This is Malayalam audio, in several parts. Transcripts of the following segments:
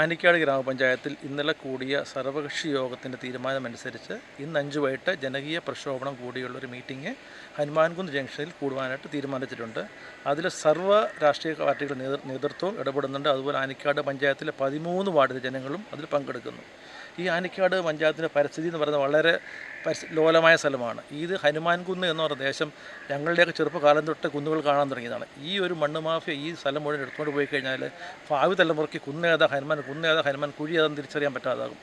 ആനിക്കാട് ഗ്രാമപഞ്ചായത്തിൽ ഇന്നലെ കൂടിയ സർവകക്ഷി യോഗത്തിന്റെ തീരുമാനമനുസരിച്ച് ഇന്ന് അഞ്ച് വൈകിട്ട് ജനകീയ പ്രക്ഷോഭണം കൂടിയുള്ള ഒരു മീറ്റിംഗ് ഹനുമാൻകുന്ന് ജംഗ്ഷനിൽ കൂടുവാനായിട്ട് തീരുമാനിച്ചിട്ടുണ്ട്. അതിൽ സർവ രാഷ്ട്രീയ പാർട്ടികളുടെ നേതൃത്വം ഇടപെടുന്നുണ്ട്. അതുപോലെ ആനിക്കാട് പഞ്ചായത്തിലെ പതിമൂന്ന് വാർഡിലെ ജനങ്ങളും അതിൽ പങ്കെടുക്കുന്നു. ഈ ആനിക്കാട് പഞ്ചായത്തിന്റെ പരിസ്ഥിതി എന്ന് പറയുന്നത് വളരെ ലോലമായ സ്ഥലമാണ്. ഇത് ഹനുമാൻ കുന്ന് എന്ന് പ്രദേശം ദേശം ഞങ്ങളുടെയൊക്കെ ചെറുപ്പകാലം തൊട്ട് കുന്നുകൾ കാണാൻ തുടങ്ങിയതാണ്. ഈ ഒരു മണ്ണ് മാഫിയ ഈ സ്ഥലം മുഴുവൻ എടുത്തുകൊണ്ട് പോയി കഴിഞ്ഞാൽ ഭാവി തലമുറയ്ക്ക് കുന്നേതാ ഹനുമാൻ കുന്നേതാ ഹനുമാൻ കുഴി ഏതാന്ന് തിരിച്ചറിയാൻ പറ്റാതാകും.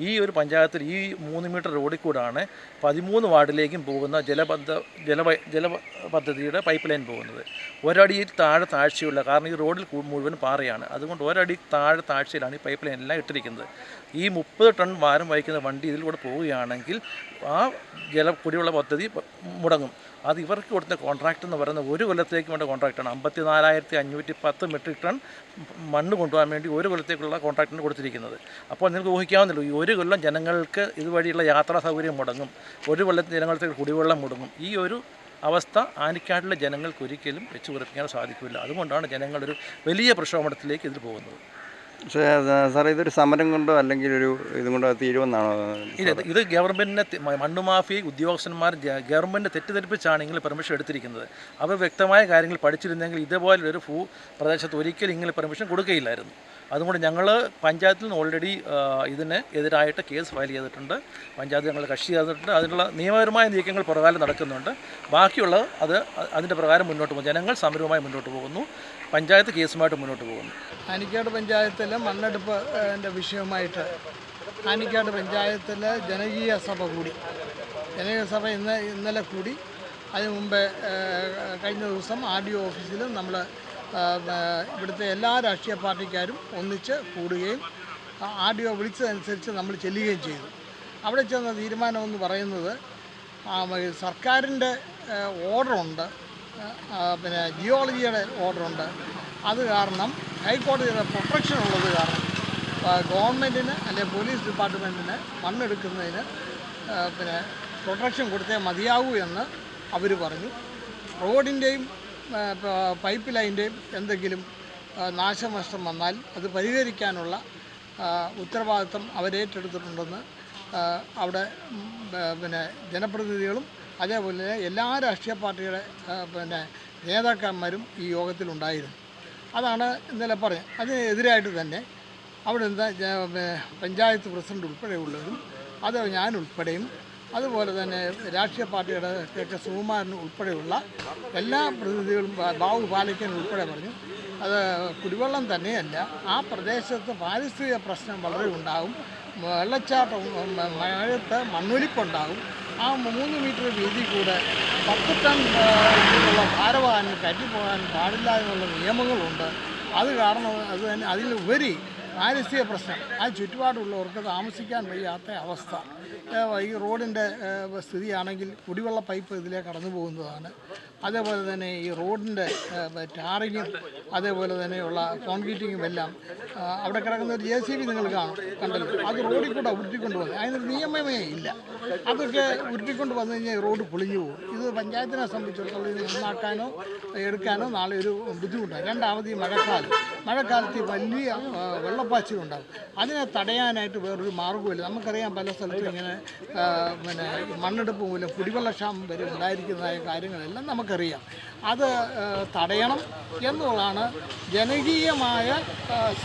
ഈ ഒരു പഞ്ചായത്തിൽ ഈ മൂന്ന് മീറ്റർ റോഡിൽ കൂടാണ് പതിമൂന്ന് വാർഡിലേക്കും പോകുന്ന ജലബദ്ധ ജല ജല പദ്ധതിയുടെ പൈപ്പ് ലൈൻ പോകുന്നത്. ഒരടിയിൽ താഴെ താഴ്ചയുള്ള കാരണം ഈ റോഡിൽ മുഴുവൻ പാറയാണ്. അതുകൊണ്ട് ഒരടി താഴെ താഴ്ചയിലാണ് ഈ പൈപ്പ് ലൈൻ എല്ലാം ഇട്ടിരിക്കുന്നത്. ഈ മുപ്പത് ടൺ ഭാരം വഹിക്കുന്ന വണ്ടി ഇതിലൂടെ പോവുകയാണെങ്കിൽ ആ ജല കുടിവെള്ള പദ്ധതി മുടങ്ങും. അത് ഇവർക്ക് കൊടുത്ത കോൺട്രാക്റ്റ് എന്ന് പറയുന്നത് ഒരു കൊല്ലത്തേക്ക് വേണ്ട കോൺട്രാക്റ്റാണ് അമ്പത്തി നാലായിരത്തി അഞ്ഞൂറ്റി പത്ത് മെട്രിക് ടൺ മണ്ണ് കൊണ്ടുപോകാൻ വേണ്ടി ഒരു കൊല്ലത്തേക്കുള്ള കോൺട്രാക്റ്റിന് കൊടുത്തിരിക്കുന്നത്. അപ്പോൾ നിങ്ങൾക്ക് ഊഹിക്കാവുന്നല്ലോ ഈ ഒരു കൊല്ലം ജനങ്ങൾക്ക് ഇതുവഴിയുള്ള യാത്രാ സൗകര്യം മുടങ്ങും. ഒരു കൊല്ലം ജനങ്ങൾക്ക് കുടിവെള്ളം മുടങ്ങും. ഈ ഒരു അവസ്ഥ ആനിക്കാട്ടിലെ ജനങ്ങൾക്ക് ഒരിക്കലും വെച്ചു കുറപ്പിക്കാൻ സാധിക്കില്ല. അതുകൊണ്ടാണ് ജനങ്ങളൊരു വലിയ പ്രക്ഷോഭത്തിലേക്ക് ഇതിൽ പോകുന്നത് പക്ഷേ സാറേ ഇതൊരു സമരം കൊണ്ടോ അല്ലെങ്കിൽ ഒരു ഇതും കൊണ്ടോ തീരുമെന്നാണോ? ഇല്ല ഇത് ഗവൺമെന്റിനെ മണ്ണ് മാഫിയ ഉദ്യോഗസ്ഥന്മാർ ഗവൺമെന്റ് തെറ്റിദ്ധരിപ്പിച്ചാണ് ഇങ്ങനെ പെർമിഷൻ എടുത്തിരിക്കുന്നത്. അവർ വ്യക്തമായ കാര്യങ്ങൾ പഠിച്ചിരുന്നെങ്കിൽ ഇതേപോലെ ഒരു ഭൂ പ്രദേശത്ത് ഒരിക്കലും ഇങ്ങനെ പെർമിഷൻ കൊടുക്കുകയില്ലായിരുന്നു അതുകൊണ്ട് ഞങ്ങൾ പഞ്ചായത്തിൽ നിന്ന് ഓൾറെഡി ഇതിന് എതിരായിട്ട് കേസ് ഫയൽ ചെയ്തിട്ടുണ്ട്. പഞ്ചായത്ത് ഞങ്ങൾ കക്ഷി ചെയ്തിട്ടുണ്ട്. അതിനുള്ള നിയമപരമായ നീക്കങ്ങൾ പ്രകാരം നടക്കുന്നുണ്ട്. ബാക്കിയുള്ളത് അത് അതിന്റെ പ്രകാരം മുന്നോട്ട് പോകും. ജനങ്ങൾ സമരവുമായി മുന്നോട്ട് പോകുന്നു. പഞ്ചായത്ത് കേസുമായിട്ട് മുന്നോട്ട് പോകുന്നു. ആനിക്കാട് പഞ്ചായത്തിലെ മണ്ണെടുപ്പ് വിഷയവുമായിട്ട് ആനിക്കാട് പഞ്ചായത്തിലെ ജനകീയ സഭ കൂടി ജനകീയ സഭ ഇന്ന് ഇന്നലെ കൂടി അതിനു മുമ്പ് കഴിഞ്ഞ ദിവസം ആർ ഡി ഒ ഓഫീസിലും നമ്മൾ ഇവിടുത്തെ എല്ലാ രാഷ്ട്രീയ പാർട്ടിക്കാരും ഒന്നിച്ച് കൂടുകയും ആർ ഡി ഒ വിളിച്ചതനുസരിച്ച് നമ്മൾ ചെല്ലുകയും ചെയ്തു. അവിടെ ചെന്ന തീരുമാനമെന്ന് പറയുന്നത് സർക്കാരിന്റെ ഓർഡറുണ്ട് പിന്നെ ജിയോളജിയുടെ ഓർഡറുണ്ട്. അത് കാരണം ഹൈക്കോടതിയുടെ പ്രൊട്ടക്ഷൻ ഉള്ളത് കാരണം ഗവൺമെന്റിന് അല്ലെങ്കിൽ പോലീസ് ഡിപ്പാർട്ട്മെന്റിന് മണ്ണെടുക്കുന്നതിന് പിന്നെ പ്രൊട്ടക്ഷൻ കൊടുത്തേ മതിയാകൂ എന്ന് അവർ പറഞ്ഞു. റോഡിന്റെയും പൈപ്പ് ലൈന്റെയും എന്തെങ്കിലും നാശനഷ്ടം വന്നാൽ അത് പരിഹരിക്കാനുള്ള ഉത്തരവാദിത്വം അവരേറ്റെടുത്തിട്ടുണ്ടെന്ന് അവിടെ പിന്നെ ജനപ്രതിനിധികളും അതേപോലെ എല്ലാ രാഷ്ട്രീയ പാർട്ടിയുടെ പിന്നെ നേതാക്കന്മാരും ഈ യോഗത്തിലുണ്ടായിരുന്നു. അതാണ് ഇന്നലെ പറഞ്ഞത്. അതിനെതിരായിട്ട് തന്നെ അവിടെ നിന്ന് പഞ്ചായത്ത് പ്രസിഡന്റ് ഉൾപ്പെടെയുള്ളവരും അത് ഞാൻ ഉൾപ്പെടെയും അതുപോലെ തന്നെ രാഷ്ട്രീയ പാർട്ടിയുടെ കെ സുകുമാരൻ ഉൾപ്പെടെയുള്ള എല്ലാ പ്രതിനിധികളും ബാബു പാലിക്കൻ ഉൾപ്പെടെ പറഞ്ഞു. അത് കുടിവെള്ളം തന്നെയല്ല ആ പ്രദേശത്ത് പാരിസ്ഥിതിക പ്രശ്നം വളരെ ഉണ്ടാകും. വെള്ളച്ചാട്ടം മഴത്ത് മണ്ണൊലിപ്പുണ്ടാകും. ആ മൂന്ന് മീറ്റർ വീതി കൂടെ പത്ത് ടൺ ഉള്ള ഭാരവാഹനം കയറ്റിപ്പോകാൻ പാടില്ല എന്നുള്ള നിയമങ്ങളുണ്ട്. അത് കാരണം അത് തന്നെ അതിലുപരി പാരിസ്ഥിതിക പ്രശ്നം. ആ ചുറ്റുപാടുള്ളവർക്ക് താമസിക്കാൻ വയ്യാത്ത അവസ്ഥ. ഈ റോഡിന്റെ സ്ഥിതിയാണെങ്കിൽ കുടിവെള്ള പൈപ്പ് ഇതിലേക്ക് കടന്നു പോകുന്നതാണ്. അതേപോലെ തന്നെ ഈ റോഡിന്റെ ടാറിങ്ങും അതേപോലെ തന്നെയുള്ള കോൺക്രീറ്റിങ്ങും എല്ലാം അവിടെ കിടക്കുന്ന ഒരു ജെ സി ബി നിങ്ങൾ കാണും കണ്ടല്ലോ. അത് റോഡിൽ കൂടെ ഉരുട്ടിക്കൊണ്ട് പോകുന്നത് അതിനൊരു നിയമമേ ഇല്ല. അതൊക്കെ ഉരുട്ടിക്കൊണ്ട് വന്നു കഴിഞ്ഞാൽ റോഡ് പൊളിഞ്ഞു പോകും. ഇത് പഞ്ചായത്തിനെ സംബന്ധിച്ചിടത്തോളം ഇത് നന്നാക്കാനോ എടുക്കാനോ നാളെ ഒരു ബുദ്ധിമുട്ടാണ്. രണ്ടാമത് ഈ മഴക്കാലം. മഴക്കാലത്ത് വലിയ വെള്ളപ്പാച്ചിലുണ്ടാകും. അതിനെ തടയാനായിട്ട് വേറൊരു മാർഗമില്ല നമുക്കറിയാം പല സ്ഥലത്തും ആ, പിന്നെ മണ്ണെടുപ്പ് മൂലം കുടിവെള്ളക്ഷാമം വരെ ഉണ്ടായിരിക്കുന്നതായ കാര്യങ്ങളെല്ലാം നമുക്കറിയാം. അത് തടയണം എന്നുള്ളതാണ് ജനകീയമായ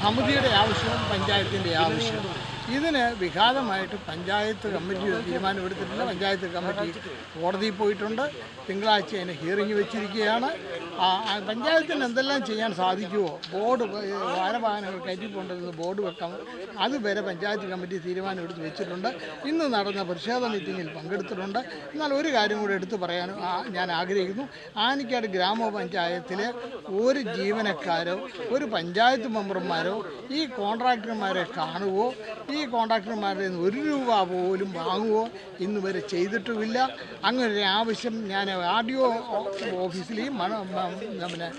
സമിതിയുടെ ആവശ്യവും പഞ്ചായത്തിന്റെ ആവശ്യവും. ഇതിന് വിഘാതമായിട്ട് പഞ്ചായത്ത് കമ്മിറ്റി തീരുമാനമെടുത്തിട്ടില്ല പഞ്ചായത്ത് കമ്മിറ്റി കോടതിയിൽ പോയിട്ടുണ്ട്. തിങ്കളാഴ്ച അതിന് ഹിയറിംഗ് വെച്ചിരിക്കുകയാണ്. പഞ്ചായത്തിന് എന്തെല്ലാം ചെയ്യാൻ സാധിക്കുമോ ബോർഡ് ഭാരവാഹനങ്ങൾ കയറ്റി പോകേണ്ടതെന്ന് ബോർഡ് വെക്കാം അതുവരെ പഞ്ചായത്ത് കമ്മിറ്റി തീരുമാനം എടുത്ത് വെച്ചിട്ടുണ്ട്. ഇന്ന് നടന്ന പ്രതിഷേധ മീറ്റിങ്ങിൽ പങ്കെടുത്തിട്ടുണ്ട്. എന്നാൽ ഒരു കാര്യം കൂടെ എടുത്തു പറയാൻ ഞാൻ ആഗ്രഹിക്കുന്നു. ആനിക്കാട് ഗ്രാമപഞ്ചായത്തിലെ ഒരു ജീവനക്കാരോ ഒരു പഞ്ചായത്ത് മെമ്പർമാരോ ഈ കോൺട്രാക്ടർമാരെ കാണുകയോ ഈ കോൺട്രാക്ടർമാരുടെ നിന്ന് ഒരു രൂപ പോലും വാങ്ങുകയോ ഇന്ന് വരെ ചെയ്തിട്ടുമില്ല. അങ്ങനെ ആവശ്യം ഞാൻ ആർ ഡി ഒ ഈ മ- പിന്നെ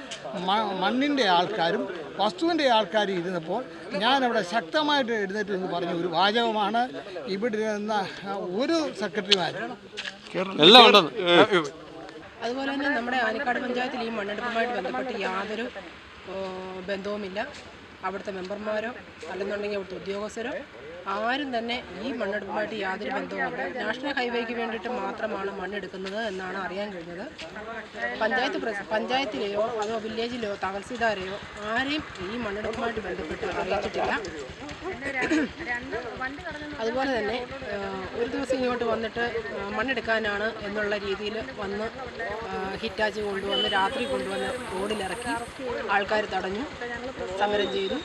മണ്ണിന്റെ ആൾക്കാരും വസ്തുവിന്റെ ആൾക്കാരും ഇരുന്നപ്പോൾ ഞാനവിടെ ശക്തമായിട്ട് എഴുന്നേറ്റ് എന്ന് പറഞ്ഞ ഒരു വാചകമാണ്. ഇവിടെ നിന്ന ഒരു സെക്രട്ടറിമാരും എല്ലാം ഉണ്ടെന്ന് അതുപോലെ തന്നെ നമ്മുടെ ആനക്കാട് പഞ്ചായത്തിൽ ഈ മണ്ണെടുപ്പുമായിട്ട് ബന്ധപ്പെട്ട് യാതൊരു ബന്ധവുമില്ല. അവിടുത്തെ മെമ്പർമാരോ അല്ലെന്നുണ്ടെങ്കിൽ അവിടുത്തെ ഉദ്യോഗസ്ഥരോ ആരും തന്നെ ഈ മണ്ണെടുപ്പുമായിട്ട് യാതൊരു ബന്ധവുമില്ല. നാഷണൽ ഹൈവേക്ക് വേണ്ടിയിട്ട് മാത്രമാണ് മണ്ണെടുക്കുന്നത് എന്നാണ് അറിയാൻ കഴിഞ്ഞത്. പഞ്ചായത്ത് പഞ്ചായത്തിലെയോ അതോ വില്ലേജിലെയോ തഹസിൽദാരെയോ ആരെയും ഈ മണ്ണെടുപ്പുമായിട്ട് ബന്ധപ്പെട്ട് അറിയിച്ചിട്ടില്ല. അതുപോലെ തന്നെ ഒരു ദിവസം ഇങ്ങോട്ട് വന്നിട്ട് മണ്ണെടുക്കാനാണ് എന്നുള്ള രീതിയിൽ വന്ന് ഹിറ്റാച്ചി കൊണ്ടുവന്ന് രാത്രി കൊണ്ടുവന്ന് റോഡിലിറക്കി ആൾക്കാർ തടഞ്ഞു സമരം ചെയ്തു.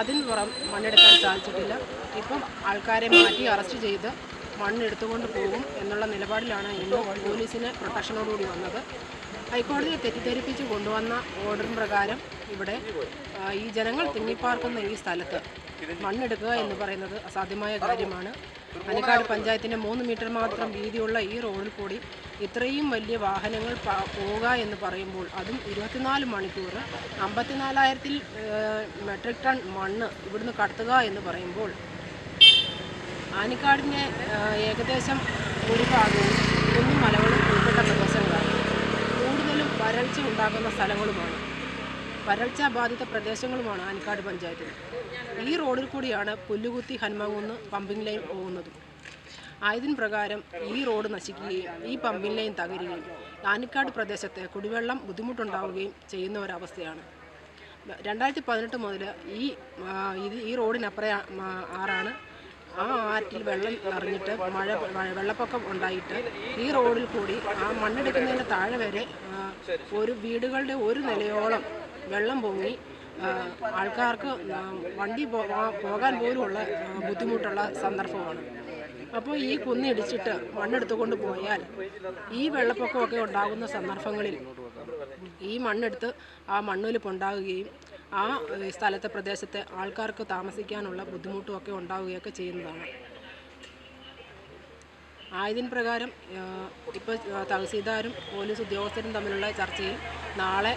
അതിന് പുറം മണ്ണെടുക്കാൻ സാധിച്ചിട്ടില്ല. ഇപ്പം ആൾക്കാരെ മാറ്റി അറസ്റ്റ് ചെയ്ത് മണ്ണെടുത്തുകൊണ്ട് പോകും എന്നുള്ള നിലപാടിലാണ് ഇന്ന് പോലീസിന് പ്രൊട്ടക്ഷനോടുകൂടി വന്നത്. ഹൈക്കോടതിയെ തെറ്റിദ്ധരിപ്പിച്ച് കൊണ്ടുവന്ന ഓർഡർ പ്രകാരം ഇവിടെ ഈ ജനങ്ങൾ തിങ്ങിപ്പാർക്കുന്ന ഈ സ്ഥലത്ത് മണ്ണെടുക്കുക എന്ന് പറയുന്നത് അസാധ്യമായ കാര്യമാണ്. അനക്കാട് പഞ്ചായത്തിന്റെ മൂന്ന് മീറ്റർ മാത്രം വീതിയുള്ള ഈ റോഡിൽ കൂടി ഇത്രയും വലിയ വാഹനങ്ങൾ പോവുക എന്ന് പറയുമ്പോൾ അതും ഇരുപത്തിനാല് മണിക്കൂർ. അമ്പത്തിനാലായിരത്തിൽ മെട്രിക് ടൺ മണ്ണ് ഇവിടുന്ന് കടത്തുക എന്ന് പറയുമ്പോൾ ആനിക്കാടിന്റെ ഏകദേശം ഏകദേശം ഭൂരിഭാഗവും കുന്നും മലകളും ഉൾപ്പെട്ട പ്രദേശങ്ങളാണ്. കൂടുതലും വരൾച്ച ഉണ്ടാകുന്ന സ്ഥലങ്ങളുമാണ്. വരൾച്ച ബാധിത പ്രദേശങ്ങളുമാണ് ആനിക്കാട് പഞ്ചായത്തിൽ. ഈ റോഡിൽ കൂടിയാണ് പുല്ലുകുത്തി ഹനുമാങ്കുന്ന് പമ്പിംഗ് ലൈൻ പോകുന്നത്. ആയതിന് പ്രകാരം ഈ റോഡ് നശിക്കുകയും ഈ പമ്പിംഗ് ലൈൻ തകരുകയും ആനിക്കാട് പ്രദേശത്തെ കുടിവെള്ളം ബുദ്ധിമുട്ടുണ്ടാവുകയും ചെയ്യുന്ന ഒരവസ്ഥയാണ്. രണ്ടായിരത്തി പതിനെട്ട് മുതൽ ഈ ഈ റോഡിനപ്പുറം ആറാണ് ആ ആറ്റിൽ വെള്ളം നിറഞ്ഞിട്ട് മഴ വെള്ളപ്പൊക്കം ഉണ്ടായിട്ട് ഈ റോഡിൽ കൂടി ആ മണ്ണെടുക്കുന്നതിന്റെ താഴെ വരെ ഒരു വീടുകളുടെ ഒരു നിലയോളം വെള്ളം പൊങ്ങി ആൾക്കാർക്ക് വണ്ടി പോകാൻ പോലുമുള്ള ബുദ്ധിമുട്ടുള്ള സന്ദർഭമാണ്. അപ്പോൾ ഈ കുന്നിടിച്ചിട്ട് മണ്ണെടുത്തുകൊണ്ട് പോയാൽ ഈ വെള്ളപ്പൊക്കമൊക്കെ ഉണ്ടാകുന്ന സന്ദർഭങ്ങളിൽ ഈ മണ്ണെടുത്ത് ആ മണ്ണൊലിപ്പ് ഉണ്ടാകുകയും ആ സ്ഥലത്തെ പ്രദേശത്തെ ആൾക്കാർക്ക് താമസിക്കാനുള്ള ബുദ്ധിമുട്ടുമൊക്കെ ഉണ്ടാവുകയൊക്കെ ചെയ്യുന്നതാണ്. ആയതിൻ പ്രകാരം ഇപ്പോൾ തഹസീൽദാരും പോലീസ് ഉദ്യോഗസ്ഥരും തമ്മിലുള്ള ചർച്ചയിൽ നാളെ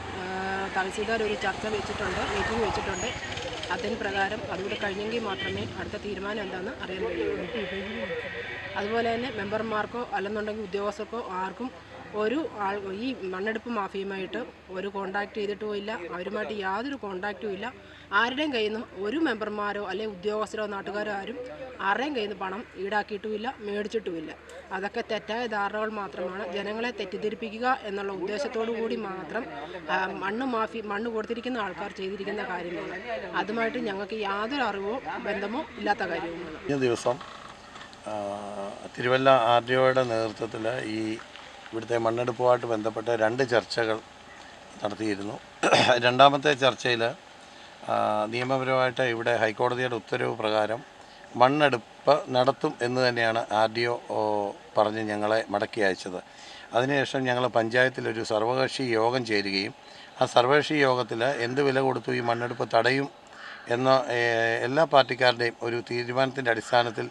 തഹസീൽദാർ ഒരു ചർച്ച വെച്ചിട്ടുണ്ട് മീറ്റിംഗ് വെച്ചിട്ടുണ്ട്. അതിന് പ്രകാരം അതുകൂടെ കഴിഞ്ഞെങ്കിൽ മാത്രമേ അടുത്ത തീരുമാനം എന്താണെന്ന് അറിയാൻ കഴിയുള്ളൂ. അതുപോലെ തന്നെ മെമ്പർമാർക്കോ അല്ലെന്നുണ്ടെങ്കിൽ ഉദ്യോഗസ്ഥർക്കോ ആർക്കും ഒരു ആൾ ഈ മണ്ണെടുപ്പ് മാഫിയുമായിട്ട് ഒരു കോണ്ടാക്ട് ചെയ്തിട്ടും ഇല്ല. അവരുമായിട്ട് യാതൊരു കോണ്ടാക്റ്റും ഇല്ല. ആരുടെയും കയ്യിൽ നിന്നും ഒരു മെമ്പർമാരോ അല്ലെങ്കിൽ ഉദ്യോഗസ്ഥരോ നാട്ടുകാരോ ആരും ആരുടെയും കയ്യിൽ നിന്ന് പണം ഈടാക്കിയിട്ടുമില്ല മേടിച്ചിട്ടുമില്ല അതൊക്കെ തെറ്റായ ധാരണകൾ മാത്രമാണ്. ജനങ്ങളെ തെറ്റിദ്ധരിപ്പിക്കുക എന്നുള്ള ഉദ്ദേശത്തോടു കൂടി മാത്രം മണ്ണ് മാഫി മണ്ണ് കൊടുത്തിരിക്കുന്ന ആൾക്കാർ ചെയ്തിരിക്കുന്ന കാര്യമാണ് അതുമായിട്ട് ഞങ്ങൾക്ക് യാതൊരു അറിവോ ബന്ധമോ ഇല്ലാത്ത കാര്യവുമാണ് ദിവസം തിരുവല്ല ആർ ഡി ഒയുടെ നേതൃത്വത്തിൽ ഈ ഇവിടുത്തെ മണ്ണെടുപ്പുമായിട്ട് ബന്ധപ്പെട്ട രണ്ട് ചർച്ചകൾ നടത്തിയിരുന്നു. രണ്ടാമത്തെ ചർച്ചയിൽ നിയമപരമായിട്ട് ഇവിടെ ഹൈക്കോടതിയുടെ ഉത്തരവ് പ്രകാരം മണ്ണെടുപ്പ് നടത്തും എന്ന് തന്നെയാണ് ആർ ഡി ഒ പറഞ്ഞ് ഞങ്ങളെ മടക്കി അയച്ചത്. അതിനുശേഷം ഞങ്ങൾ പഞ്ചായത്തിലൊരു സർവകക്ഷി യോഗം ചേരുകയും ആ സർവകക്ഷി യോഗത്തിൽ എന്ത് വില കൊടുത്തു ഈ മണ്ണെടുപ്പ് തടയും എന്ന എല്ലാ പാർട്ടിക്കാരുടെയും ഒരു തീരുമാനത്തിന്റെ അടിസ്ഥാനത്തിൽ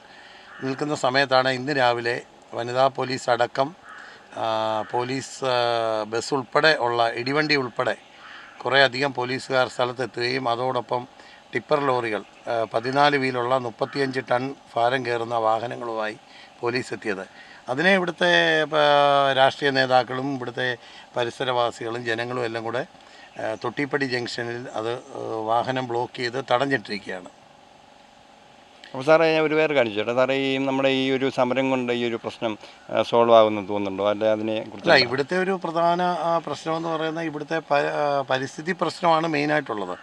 നിൽക്കുന്ന സമയത്താണ് ഇന്ന് രാവിലെ വനിതാ പോലീസ് അടക്കം പോലീസ് ബസ് ഉൾപ്പെടെ ഉള്ള ഇടിവണ്ടി ഉൾപ്പെടെ കുറേ അധികം പോലീസുകാർ സ്ഥലത്തെത്തുകയും അതോടൊപ്പം ടിപ്പർ ലോറികൾ പതിനാല് വീലുള്ള മുപ്പത്തിയഞ്ച് ടൺ ഭാരം കയറുന്ന വാഹനങ്ങളുമായി പോലീസ് എത്തിയത്. അതിനെ ഇവിടുത്തെ രാഷ്ട്രീയ നേതാക്കളും ഇവിടുത്തെ പരിസരവാസികളും ജനങ്ങളും എല്ലാം കൂടെ തൊട്ടിപ്പടി ജംഗ്ഷനിൽ അത് വാഹനം ബ്ലോക്ക് ചെയ്ത് തടഞ്ഞിട്ടിരിക്കുകയാണ്. അപ്പോൾ സാറേ ഞാൻ ഒരു പേര് കാണിച്ചു ചേട്ടാ സാറേ ഈ നമ്മുടെ ഈ ഒരു സമരം കൊണ്ട് ഈ ഒരു പ്രശ്നം സോൾവ് ആകുമെന്ന് തോന്നുന്നുണ്ടോ? അല്ലെ അതിനെ കുറിച്ച് ഇവിടുത്തെ ഒരു പ്രധാന പ്രശ്നം എന്ന് പറയുന്നത് ഇവിടുത്തെ പരിസ്ഥിതി പ്രശ്നമാണ് മെയിനായിട്ടുള്ളത്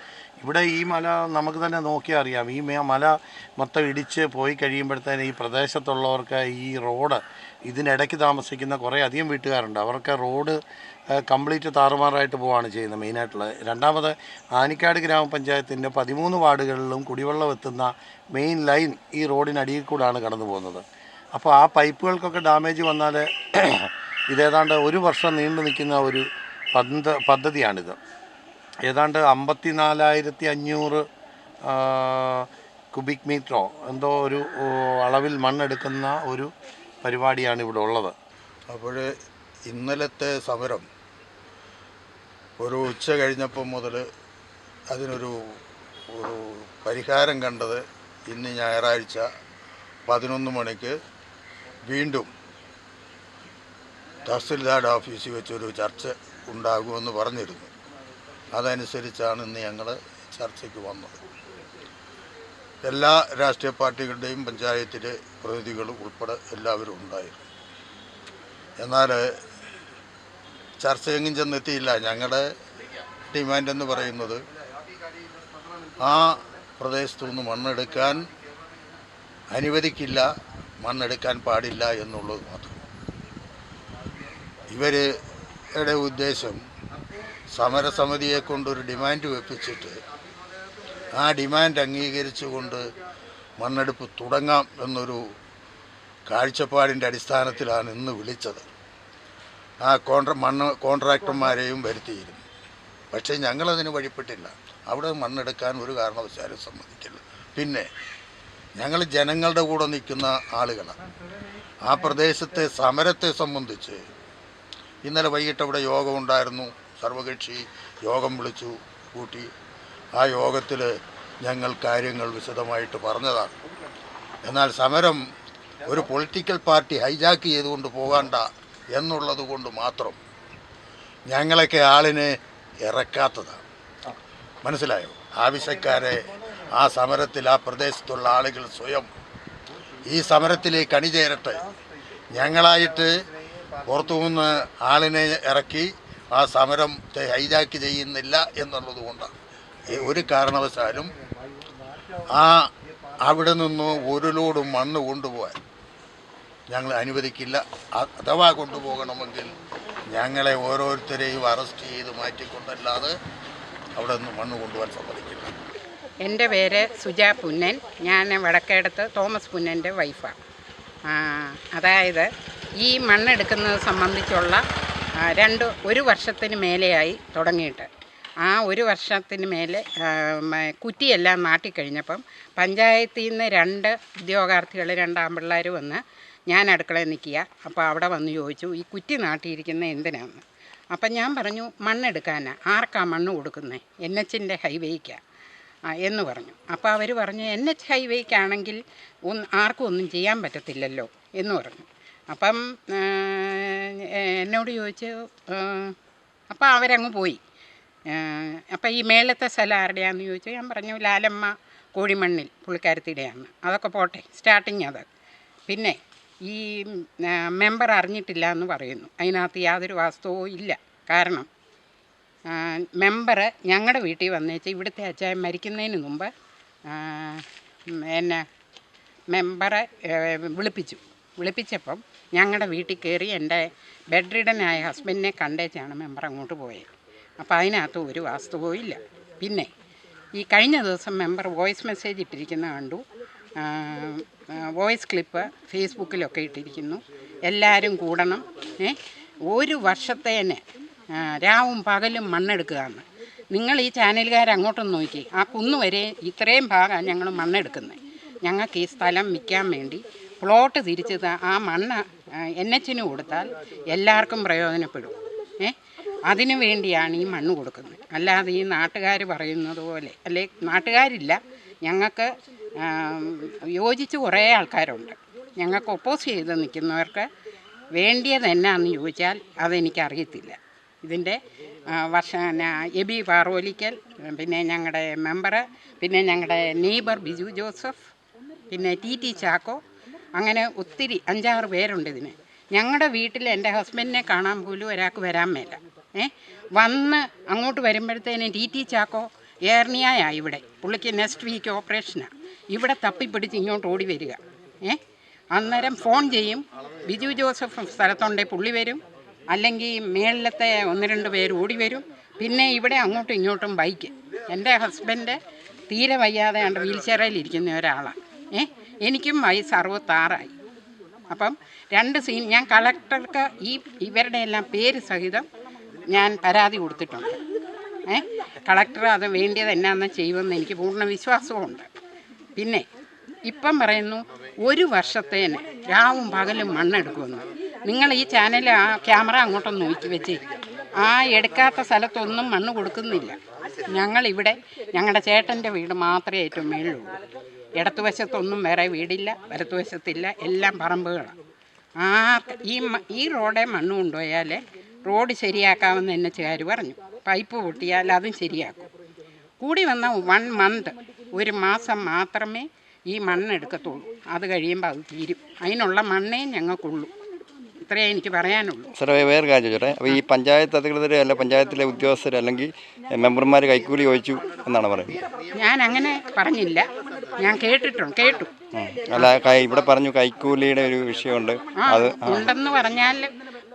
ഇവിടെ ഈ മല നമുക്ക് തന്നെ നോക്കിയാൽ അറിയാം. ഈ മല മൊത്തം ഇടിച്ച് പോയി കഴിയുമ്പോഴത്തേന് ഈ പ്രദേശത്തുള്ളവർക്ക് ഈ റോഡ് ഇതിനിടയ്ക്ക് താമസിക്കുന്ന കുറേ അധികം വീട്ടുകാരുണ്ട്. അവർക്ക് റോഡ് കംപ്ലീറ്റ് താറുമാറായിട്ട് പോവുകയാണ് ചെയ്യുന്നത് മെയിനായിട്ടുള്ളത്. രണ്ടാമത് ആനിക്കാട് ഗ്രാമപഞ്ചായത്തിന്റെ പതിമൂന്ന് വാർഡുകളിലും കുടിവെള്ളം എത്തുന്ന മെയിൻ ലൈൻ ഈ റോഡിനടിയിൽ കൂടാണ് കടന്നു പോകുന്നത്. അപ്പോൾ ആ പൈപ്പുകൾക്കൊക്കെ ഡാമേജ് വന്നാൽ ഇതേതാണ്ട് ഒരു വർഷം നീണ്ടു നിൽക്കുന്ന ഒരു പദ്ധതിയാണിത്. ഏതാണ്ട് അമ്പത്തി നാലായിരത്തി അഞ്ഞൂറ് കുബിക് മീറ്ററോ എന്തോ ഒരു അളവിൽ മണ്ണെടുക്കുന്ന ഒരു പരിപാടിയാണ് ഇവിടെ ഉള്ളത്. അപ്പോൾ ഇന്നലത്തെ സമരം ഒരു ഉച്ച കഴിഞ്ഞപ്പോൾ മുതൽ അതിനൊരു ഒരു പരിഹാരം കണ്ടത് ഇന്ന് ഞായറാഴ്ച പതിനൊന്ന് മണിക്ക് വീണ്ടും തഹസിൽദാർ ഓഫീസിൽ വെച്ചൊരു ചർച്ച ഉണ്ടാകുമെന്ന് പറഞ്ഞിരുന്നു. അതനുസരിച്ചാണ് ഇന്ന് ഞങ്ങൾ ചർച്ചയ്ക്ക് വന്നത്. എല്ലാ രാഷ്ട്രീയ പാർട്ടികളുടെയും പഞ്ചായത്തിലെ പ്രതിനിധികൾ ഉൾപ്പെടെ എല്ലാവരും ഉണ്ടായിരുന്നു. എന്നാൽ ചർച്ചയെങ്ങും ചെന്നെത്തിയില്ല. ഞങ്ങളുടെ ഡിമാൻഡ് എന്ന് പറയുന്നത് ആ പ്രദേശത്തു നിന്ന് മണ്ണെടുക്കാൻ അനുവദിക്കില്ല മണ്ണെടുക്കാൻ പാടില്ല എന്നുള്ളത് മാത്രം. ഇവരുടെ ഉദ്ദേശം സമരസമിതിയെ കൊണ്ടൊരു ഡിമാൻഡ് വെപ്പിച്ചിട്ട് ആ ഡിമാൻഡ് അംഗീകരിച്ചുകൊണ്ട് മണ്ണെടുപ്പ് തുടങ്ങാം എന്നൊരു കാഴ്ചപ്പാടിന്റെ അടിസ്ഥാനത്തിലാണ് ഇന്ന് വിളിച്ചത്. ആ കോൺട്ര മണ്ണ് കോൺട്രാക്ടർമാരെയും വരുത്തിയിരുന്നു. പക്ഷേ ഞങ്ങളതിന് വഴിപ്പെട്ടില്ല. അവിടെ മണ്ണെടുക്കാൻ ഒരു കാരണവശാലും സമ്മതിക്കില്ല. പിന്നെ ഞങ്ങൾ ജനങ്ങളുടെ കൂടെ നിൽക്കുന്ന ആളുകളാണ്. ആ പ്രദേശത്തെ സമരത്തെ സംബന്ധിച്ച് ഇന്നലെ വൈകിട്ട് അവിടെ യോഗമുണ്ടായിരുന്നു സർവകക്ഷി യോഗം വിളിച്ചു കൂട്ടി. ആ യോഗത്തിൽ ഞങ്ങൾ കാര്യങ്ങൾ വിശദമായിട്ട് പറഞ്ഞതാണ്. എന്നാൽ സമരം ഒരു പൊളിറ്റിക്കൽ പാർട്ടി ഹൈജാക്ക് ചെയ്തുകൊണ്ട് പോകണ്ട എന്നുള്ളത് കൊണ്ട് മാത്രം ഞങ്ങളൊക്കെ ആളിനെ ഇറക്കാത്തതാണ്. മനസ്സിലായോ? ആവശ്യക്കാരെ ആ സമരത്തിൽ ആ പ്രദേശത്തുള്ള ആളുകൾ സ്വയം ഈ സമരത്തിലേക്ക് അണിചേരട്ടെ. ഞങ്ങളായിട്ട് പുറത്തുനിന്ന് ആളിനെ ഇറക്കി ആ സമരം ഹൈജാക്ക് ചെയ്യുന്നില്ല എന്നുള്ളത് കൊണ്ടാണ്. ഒരു കാരണവശാലും ആ അവിടെ നിന്ന് ഒരു ലോഡ് മണ്ണ് കൊണ്ടുപോകാൻ ഞങ്ങൾ അനുവദിക്കില്ല. അഥവാ കൊണ്ടുപോകണമെങ്കിൽ ഞങ്ങളെ ഓരോരുത്തരെയും അറസ്റ്റ് ചെയ്ത് മാറ്റിക്കൊണ്ടല്ലാതെ അവിടെ നിന്ന് മണ്ണ് കൊണ്ടുപോകാൻ സമ്മതിക്കില്ല. എന്റെ പേര് സുജ പുന്നൻ. ഞാൻ വടക്കേടത്ത് തോമസ് പുന്നന്റെ വൈഫാണ് അതായത് ഈ മണ്ണെടുക്കുന്നത് സംബന്ധിച്ചുള്ള രണ്ട് ഒരു വർഷത്തിന് മേലെയായി തുടങ്ങിയിട്ട്. ആ ഒരു വർഷത്തിന് മേലെ കുറ്റിയെല്ലാം നാട്ടിക്കഴിഞ്ഞപ്പം പഞ്ചായത്തിൽ നിന്ന് രണ്ട് ഉദ്യോഗാർത്ഥികൾ രണ്ടാം പിള്ളേർ വന്ന് ഞാൻ അടുക്കളയിൽ നിൽക്കുക അപ്പോൾ അവിടെ വന്ന് ചോദിച്ചു ഈ കുറ്റി നാട്ടിയിരിക്കുന്ന എന്തിനാന്ന്? അപ്പം ഞാൻ പറഞ്ഞു മണ്ണെടുക്കാനാണ് ആർക്കാ മണ്ണ് കൊടുക്കുന്നത് എൻ എച്ചിന്റെ ഹൈവേക്കാണ് എന്ന് പറഞ്ഞു. അപ്പോൾ അവർ പറഞ്ഞു എൻ എച്ച് ഹൈവേക്കാണെങ്കിൽ ഒന്ന് ആർക്കും ഒന്നും ചെയ്യാൻ പറ്റത്തില്ലല്ലോ എന്ന് പറഞ്ഞു. അപ്പം എന്നോട് ചോദിച്ചു അപ്പം അവരങ്ങ് പോയി. അപ്പം ഈ മേളത്തെ സ്ഥലം ആരുടെയാണെന്ന് ചോദിച്ചു ഞാൻ പറഞ്ഞു ലാലമ്മ കോഴിമണ്ണിൽ പുള്ളിക്കാരത്തിയുടെയാണ് അതൊക്കെ പോട്ടെ സ്റ്റാർട്ടിങ് അത്. പിന്നെ ഈ മെമ്പർ അറിഞ്ഞിട്ടില്ല എന്ന് പറയുന്നു. അതിനകത്ത് യാതൊരു വാസ്തവവും ഇല്ല. കാരണം മെമ്പർ ഞങ്ങളുടെ വീട്ടിൽ വന്നേച്ച് ഇവിടുത്തെ അച്ചായൻ മരിക്കുന്നതിന് മുമ്പ് എന്നെ മെമ്പറെ വിളിപ്പിച്ചു. വിളിപ്പിച്ചപ്പം ഞങ്ങളുടെ വീട്ടിൽ കയറി എന്റെ ബെഡ്രിഡനായ ഹസ്ബൻഡിനെ കണ്ടേച്ചാണ് മെമ്പർ അങ്ങോട്ട് പോയത്. അപ്പോൾ അതിനകത്ത് ഒരു വാസ്തു പോയില്ല പിന്നെ ഈ കഴിഞ്ഞ ദിവസം മെമ്പർ വോയിസ് മെസ്സേജ് ഇട്ടിരിക്കുന്ന കണ്ടു. വോയിസ് ക്ലിപ്പ് ഫേസ്ബുക്കിലൊക്കെ ഇട്ടിരിക്കുന്നു. എല്ലാവരും കൂടണം. ഒരു വർഷത്തേന് രാവും പകലും മണ്ണെടുക്കുകയാണ്. നിങ്ങൾ ഈ ചാനലുകാർ അങ്ങോട്ടൊന്ന് നോക്കി. ആ കുന്നുവരെ ഇത്രയും ഭാഗമാണ് ഞങ്ങൾ മണ്ണെടുക്കുന്നത് ഞങ്ങൾക്ക് ഈ സ്ഥലം വിൽക്കാൻ വേണ്ടി പ്ലോട്ട് തിരിച്ച് ആ മണ്ണ് എൻ എച്ചിന് കൊടുത്താൽ എല്ലാവർക്കും പ്രയോജനപ്പെടും. ഏ? അതിനു വേണ്ടിയാണ് ഈ മണ്ണ് കൊടുക്കുന്നത്. അല്ലാതെ ഈ നാട്ടുകാർ പറയുന്നത് പോലെ അല്ലെ നാട്ടുകാരില്ല. ഞങ്ങൾക്ക് യോജിച്ച് കുറേ ആൾക്കാരുണ്ട്. ഞങ്ങൾക്ക് ഒപ്പോസ് ചെയ്ത് നിൽക്കുന്നവർക്ക് വേണ്ടിയത് എന്നാന്ന് ചോദിച്ചാൽ അതെനിക്കറിയത്തില്ല. ഇതിന്റെ വർഷ എബി പാറോലിക്കൽ പിന്നെ ഞങ്ങളുടെ മെമ്പറ് പിന്നെ ഞങ്ങളുടെ നെയ്ബർ ബിജു ജോസഫ് പിന്നെ ടി ടി ചാക്കോ അങ്ങനെ ഒത്തിരി അഞ്ചാറ് പേരുണ്ട് ഇതിന്. ഞങ്ങളുടെ വീട്ടിൽ എന്റെ ഹസ്ബൻഡിനെ കാണാൻ പോലും ഒരാൾക്ക് വരാൻ മേല. ഏ? വന്ന് അങ്ങോട്ട് വരുമ്പോഴത്തേനും ടി ടി ചാക്കോ ഏർണിയായി ഇവിടെ. പുള്ളിക്ക് നെക്സ്റ്റ് വീക്ക് ഓപ്പറേഷനാണ് ഇവിടെ തപ്പിപ്പിടിച്ച് ഇങ്ങോട്ട് ഓടി വരിക. ഏ? അന്നേരം ഫോൺ ചെയ്യും. ബിജു ജോസഫ് സ്ഥലത്തുണ്ടെങ്കിൽ പുള്ളി വരും. അല്ലെങ്കിൽ മേളിലത്തെ ഒന്ന് രണ്ട് പേര് ഓടി വരും. പിന്നെ ഇവിടെ അങ്ങോട്ടും ഇങ്ങോട്ടും ബൈക്ക്. എന്റെ ഹസ്ബൻഡ് തീരെ വയ്യാതെ കണ്ട് വീൽ ചെയറിൽ ഇരിക്കുന്ന ഒരാളാണ് ഏ? എനിക്കും വയസ്സ് അറുപത്താറായി. അപ്പം രണ്ട് സീൻ ഞാൻ കളക്ടർക്ക് ഈ ഇവരുടെ എല്ലാം പേര് സഹിതം ഞാൻ പരാതി കൊടുത്തിട്ടുണ്ട്. ഏ കളക്ടർ അത് വേണ്ടിയത് എന്നാന്ന് ചെയ്യുമെന്ന് എനിക്ക് പൂർണ വിശ്വാസമുണ്ട് പിന്നെ ഇപ്പം പറയുന്നു ഒരു വർഷത്തേന് രാവും പകലും മണ്ണെടുക്കുമെന്ന്. നിങ്ങൾ ഈ ചാനൽ ആ ക്യാമറ അങ്ങോട്ടൊന്ന് നോക്കി വെച്ച്. ആ എടുക്കാത്ത സ്ഥലത്തൊന്നും മണ്ണ് കൊടുക്കുന്നില്ല. ഞങ്ങളിവിടെ ഞങ്ങളുടെ ചേട്ടന്റെ വീട് മാത്രമേ ഏറ്റവും മേളിലുള്ളൂ. ഇടത്തുവശത്തൊന്നും വേറെ വീടില്ല വലത്തുവശത്തില്ല എല്ലാം പറമ്പുകളാണ്. ആ ഈ ഈ റോഡെ മണ്ണ് കൊണ്ടുപോയാൽ റോഡ് ശരിയാക്കാമെന്ന് എന്നെ എച്ചുകാർ പറഞ്ഞു. പൈപ്പ് പൊട്ടിയാൽ അതും ശരിയാക്കും. കൂടി വന്ന വൺ മന്ത് ഒരു മാസം മാത്രമേ ഈ മണ്ണ് എടുക്കത്തുള്ളൂ. അത് കഴിയുമ്പോൾ അത് തീരും. അതിനുള്ള മണ്ണേ ഞങ്ങൾക്കുള്ളൂ. ഇത്രയേ എനിക്ക് പറയാനുള്ളൂ. സാറേ വേറെ കാര്യം ചോദിച്ചേ അപ്പോൾ ഈ പഞ്ചായത്ത് അധികൃതർ അല്ല പഞ്ചായത്തിലെ ഉദ്യോഗസ്ഥർ അല്ലെങ്കിൽ മെമ്പർമാർ കൈക്കൂലി ചോദിച്ചു എന്നാണ് പറയുന്നത്? ഞാൻ അങ്ങനെ പറഞ്ഞില്ല. ഞാൻ കേട്ടിട്ടുണ്ട് കേട്ടു. അല്ല ഇവിടെ പറഞ്ഞു കൈക്കൂലിയുടെ ഒരു വിഷയമുണ്ട്. അത് ഉണ്ടെന്ന് പറഞ്ഞാൽ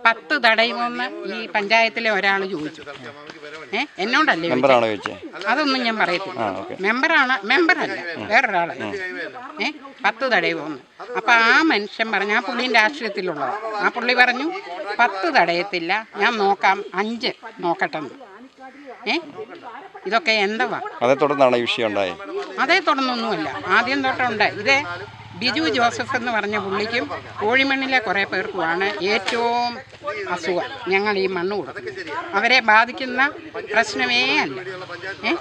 പത്ത് തടയുമെന്ന് ഈ പഞ്ചായത്തിലെ ഒരാൾ ചോദിച്ചു. ഏ എന്നോടല്ലേ ചോദിച്ചത്? മെമ്പറാണോ ചോദിച്ചത് അതൊന്നും ഞാൻ പറയത്തില്ല. മെമ്പറാണ് മെമ്പറല്ല വേറൊരാളല്ല. ഏ പത്ത് തടയുമെന്ന് അപ്പം ആ മനുഷ്യൻ പറഞ്ഞു ആ പുള്ളിയും രാഷ്ട്രീയത്തിലുള്ളതാണ് ആ പുള്ളി പറഞ്ഞു പത്ത് തടയത്തില്ല ഞാൻ നോക്കാം അഞ്ച് നോക്കട്ടെന്ന്. ഏ? ഇതൊക്കെ എന്തുവാ? അതേ തുടർന്നാണ് ഈ വിഷയം ഉണ്ടായത്. അതേ തുടർന്നൊന്നുമല്ല. ആദ്യം തൊട്ടുണ്ട് ഇത് ബിജു ജോസഫ് എന്ന് പറഞ്ഞ പുള്ളിക്കും കോഴിമണ്ണിലെ കുറേ പേർക്കുമാണ് ഏറ്റവും അസുഖം. ഞങ്ങൾ ഈ മണ്ണ് കൊടുക്കുന്നത്. അവരെ ബാധിക്കുന്ന പ്രശ്നമേ അല്ല. ഏ?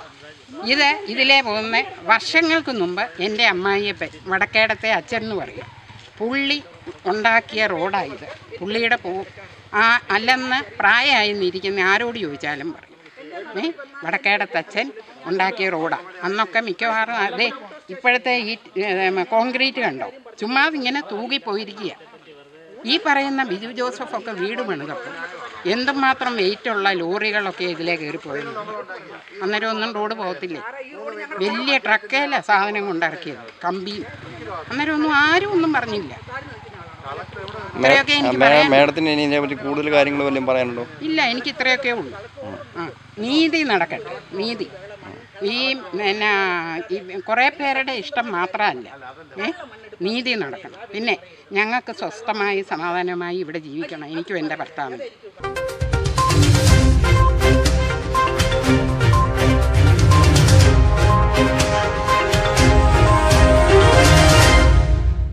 ഇത് ഇതിലെ പോകുന്ന വർഷങ്ങൾക്ക് മുമ്പ് എന്റെ അമ്മായിയപ്പൻ വടക്കേടത്തെ അച്ഛൻ എന്ന് പറയും. പുള്ളി ഉണ്ടാക്കിയ റോഡായത് പുള്ളിയുടെ പോ ആ അല്ലെന്ന് പ്രായമായി നിന്നിരിക്കുന്ന ആരോട് ചോദിച്ചാലും പറയും. വടക്കേടത്തച്ഛൻ ഉണ്ടാക്കിയ റോഡാണ് അന്നൊക്കെ മിക്കവാറും അതെ ഇപ്പോഴത്തെ ഈ കോൺക്രീറ്റ് കണ്ടോ? ചുമ്മാ ഇങ്ങനെ തൂകിപ്പോയിരിക്കുക ഈ പറയുന്ന ബിജു ജോസഫൊക്കെ വീട് പണിതപ്പോൾ എന്തുമാത്രം വെയിറ്റുള്ള ലോറികളൊക്കെ ഇതിലേ കയറിപ്പോയിരുന്നു അന്നേരം ഒന്നും റോഡ് പോകത്തില്ലേ? വലിയ ട്രക്കേല സാധനം കൊണ്ടിറക്കിയത് കമ്പി. അന്നേരം ഒന്നും ആരും ഒന്നും പറഞ്ഞില്ല. ഇത്രയൊക്കെ എനിക്ക് പറയാൻ മേഡത്തിന് ഇനി ഇതിനെപ്പറ്റി കൂടുതൽ കാര്യങ്ങൾ വല്ലതും പറയാനുണ്ടോ? ഇല്ല എനിക്ക് ഇത്രയൊക്കെ ഉള്ളൂ. നീതി നടക്കട്ടെ. നീതി. ഈ പിന്നെ കുറെ പേരുടെ ഇഷ്ടം മാത്രമല്ല. ഏ? നീതി നടക്കണം. പിന്നെ ഞങ്ങൾക്ക് സ്വസ്ഥമായി സമാധാനമായി ഇവിടെ ജീവിക്കണം. എനിക്കും എന്റെ ഭർത്താവിനും